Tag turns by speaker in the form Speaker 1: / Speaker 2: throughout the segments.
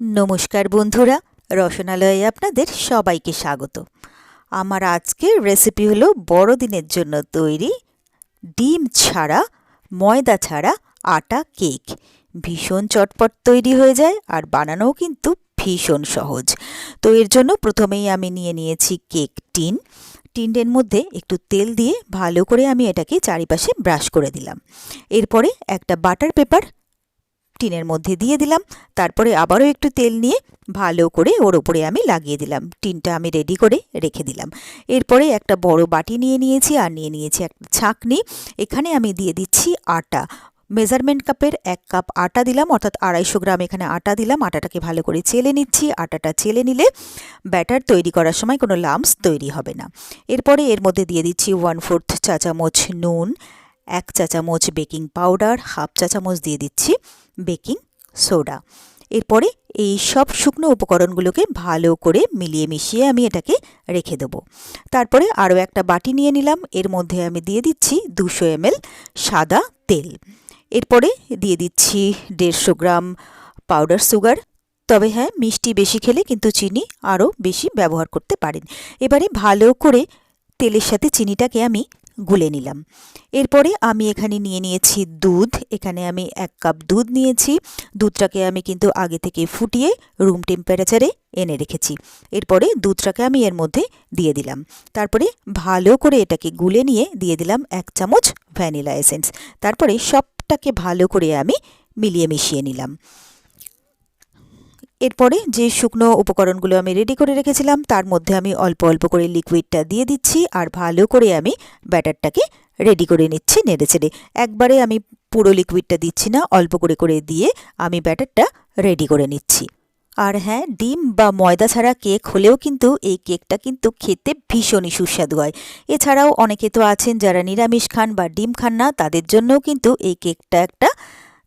Speaker 1: নমস্কার বন্ধুরা, রসনালয়ে আপনাদের সবাইকে স্বাগত। আমার আজকের রেসিপি হলো বড়দিনের জন্য তৈরি ডিম ছাড়া, ময়দা ছাড়া আটা কেক। ভীষণ চটপট তৈরি হয়ে যায় আর বানানোও কিন্তু ভীষণ সহজ। তো এর জন্য প্রথমেই আমি নিয়ে নিয়েছি কেক টিন। টিনের মধ্যে একটু তেল দিয়ে ভালো করে আমি এটাকে চারিপাশে ব্রাশ করে দিলাম। এরপরে একটা বাটার পেপার টিনের মধ্যে দিয়ে দিলাম। তারপরে আবারও একটু তেল নিয়ে ভালো করে ওর ওপরে আমি লাগিয়ে দিলাম। টিনটা আমি রেডি করে রেখে দিলাম। এরপরে একটা বড় বাটি নিয়ে নিয়েছি আর নিয়ে নিয়েছি একটা ছাঁকনি। এখানে আমি দিয়ে দিচ্ছি আটা। মেজারমেন্ট কাপের এক কাপ আটা দিলাম, অর্থাৎ আড়াইশো গ্রাম এখানে আটা দিলাম। আটাটাকে ভালো করে চেলে নিচ্ছি। আটাটা চেলে নিলে ব্যাটার তৈরি করার সময় কোনো লামস তৈরি হবে না। এরপরে এর মধ্যে দিয়ে দিচ্ছি ওয়ান ফোর্থ চা চামচ নুন এক চা চামচ বেকিং পাউডার, হাফ চা চামচ দিয়ে দিচ্ছি বেকিং সোডা। এরপরে এই সব শুকনো উপকরণগুলোকে ভালো করে মিলিয়ে মিশিয়ে আমি এটাকে রেখে দেবো। তারপরে আরও একটা বাটি নিয়ে নিলাম, এর মধ্যে আমি দিয়ে দিচ্ছি দুশো এমএল সাদা তেল। এরপরে দিয়ে দিচ্ছি দেড়শো গ্রাম পাউডার সুগার। তবে হ্যাঁ মিষ্টি বেশি খেলে কিন্তু চিনি আরও বেশি ব্যবহার করতে পারেন। এবারে ভালো করে তেলের সাথে চিনিটাকে আমি গুলে নিলাম। এরপরে আমি এখানে নিয়ে নিয়েছি দুধ। এখানে আমি এক কাপ দুধ নিয়েছি। দুধটাকে আমি কিন্তু আগে থেকে ফুটিয়ে রুম টেম্পারেচারে এনে রেখেছি। এরপরে দুধটাকে আমি এর মধ্যে দিয়ে দিলাম। তারপরে ভালো করে এটাকে গুলে নিয়ে দিয়ে দিলাম এক চামচ ভ্যানিলা এসেন্স তারপরে সবটাকে ভালো করে আমি মিলিয়ে মিশিয়ে নিলাম। এরপরে যে শুকনো উপকরণগুলো আমি রেডি করে রেখেছিলাম, তার মধ্যে আমি অল্প অল্প করে লিকুইডটা দিয়ে দিচ্ছি আর ভালো করে আমি ব্যাটারটাকে রেডি করে নিচ্ছি নেড়ে চেড়ে। একবারে আমি পুরো লিকুইডটা দিচ্ছি না, অল্প করে করে দিয়ে আমি ব্যাটারটা রেডি করে নিচ্ছি। আর হ্যাঁ ডিম বা ময়দা ছাড়া কেক হলেও কিন্তু এই কেকটা কিন্তু খেতে ভীষণই সুস্বাদু হয়। এছাড়াও অনেকে তো আছেন যারা নিরামিষ খান বা ডিম খান না, তাদের জন্যও কিন্তু এই কেকটা একটা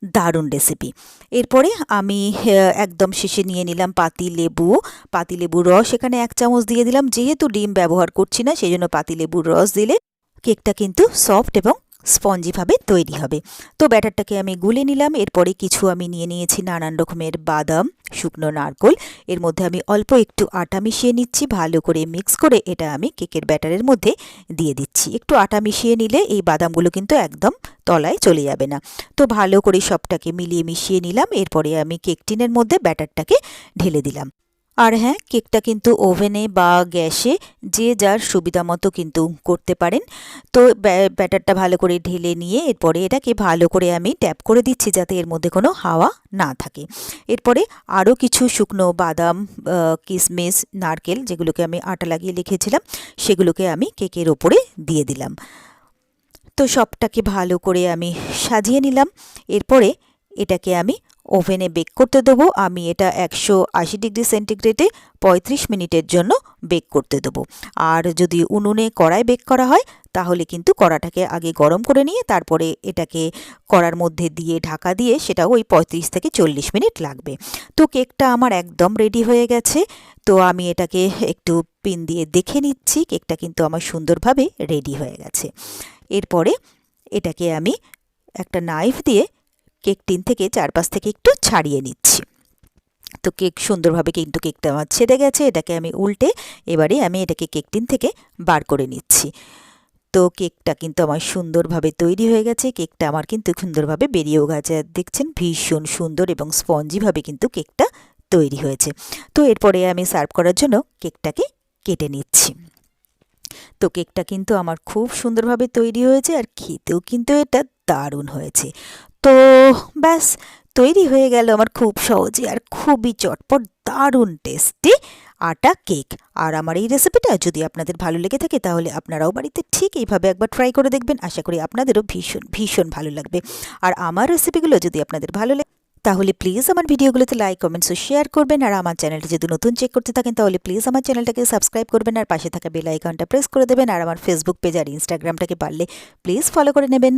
Speaker 1: দারুণ রেসিপি এরপরে আমি একদম শেষে নিয়ে নিলাম পাতি লেবু। পাতি রস এখানে এক চামচ দিয়ে দিলাম। যেহেতু ডিম ব্যবহার করছি না সেই জন্য পাতি লেবুর রস দিলে কেকটা কিন্তু সফট এবং স্পঞ্জিভাবে তৈরি হবে। তো ব্যাটারটাকে আমি গুলে নিলাম, এরপরে কিছু আমি নিয়ে নিয়েছি নানান রকমের বাদাম, শুকনো নারকোল। এর মধ্যে আমি অল্প একটু আটা মিশিয়ে নিচ্ছি, ভালো করে মিক্স করে এটা আমি কেকের ব্যাটারের মধ্যে দিয়ে দিচ্ছি। একটু আটা মিশিয়ে নিলে এই বাদামগুলো কিন্তু একদম তলায় চলে যাবে না। তো ভালো করে সবটাকে মিলিয়ে মিশিয়ে নিলাম, এরপরে আমি কেক টিনের মধ্যে ব্যাটারটাকে ঢেলে দিলাম। আর হ্যাঁ কেকটা কিন্তু ওভেনে বা গ্যাসে যে যার সুবিধা মতো কিন্তু করতে পারেন। তো ব্যাটারটা ভালো করে ঢেলে নিয়ে এরপরে এটাকে ভালো করে আমি ট্যাপ করে দিচ্ছি যাতে এর মধ্যে কোনো হাওয়া না থাকে। এরপরে আরও কিছু শুকনো বাদাম কিশমিশ নারকেল যেগুলোকে আমি আটা লাগিয়ে লিখেছিলাম, সেগুলোকে আমি কেকের ওপরে দিয়ে দিলাম। তো সবটাকে ভালো করে আমি সাজিয়ে নিলাম। এরপরে এটাকে আমি ওভেনে বেক করতে দেবো। আমি এটা একশো আশি ডিগ্রি সেন্টিগ্রেডে পঁয়ত্রিশ মিনিটের জন্য বেক করতে দেবো। আর যদি উনুনে কড়াই বেক করা হয়, তাহলে কিন্তু কড়াটাকে আগে গরম করে নিয়ে তারপরে এটাকে কড়ার মধ্যে দিয়ে ঢাকা দিয়ে সেটাও ওই পঁয়ত্রিশ থেকে চল্লিশ মিনিট লাগবে। তো কেকটা আমার একদম রেডি হয়ে গেছে। তো আমি এটাকে একটু পিন দিয়ে দেখে নিচ্ছি, কেকটা কিন্তু আমার সুন্দরভাবে রেডি হয়ে গেছে। এরপরে এটাকে আমি একটা নাইফ দিয়ে কেক টিন থেকে চারপাশ থেকে একটু ছাড়িয়ে নিচ্ছি। তো কেক সুন্দরভাবে কিন্তু কেকটা আমার ছেড়ে গেছে, এটাকে আমি উল্টে এবারে আমি এটাকে কেক টিন থেকে বার করে নিচ্ছি। তো কেকটা কিন্তু আমার সুন্দরভাবে তৈরি হয়ে গেছে, কেকটা আমার কিন্তু সুন্দরভাবে বেরিয়েও গেছে। দেখছেন, ভীষণ সুন্দর এবং স্পঞ্জিভাবে কিন্তু কেকটা তৈরি হয়েছে। তো এরপরে আমি সার্ভ করার জন্য কেকটাকে কেটে নিচ্ছি। তো কেকটা কিন্তু আমার খুব সুন্দরভাবে তৈরি হয়েছে আর খেতেও কিন্তু এটা দারুণ হয়েছে। তো ব্যাস, তৈরি হয়ে গেল আমার খুব সহজে আর খুবই চটপট, দারুণ টেস্টি আটা কেক আর আমার এই রেসিপিটা যদি আপনাদের ভালো লেগে থাকে তাহলে আপনারাও বাড়িতে ঠিক এইভাবে একবার ট্রাই করে দেখবেন। আশা করি আপনাদেরও ভীষণ ভীষণ ভালো লাগবে। আর আমার রেসিপিগুলো যদি আপনাদের ভালো লাগে তাহলে প্লিজ আমার ভিডিওগুলোতে লাইক কমেন্টস ও শেয়ার করবেন। আর আমার চ্যানেলটি যদি নতুন চেক করতে থাকেন তাহলে প্লিজ আমার চ্যানেলটাকে সাবস্ক্রাইব করবেন। আর পাশে থাকা বেল আইকনটা প্রেস করে দেবেন। আর আমার ফেসবুক পেজ আর ইনস্টাগ্রামটাকে পারলে প্লিজ ফলো করে নেবেন।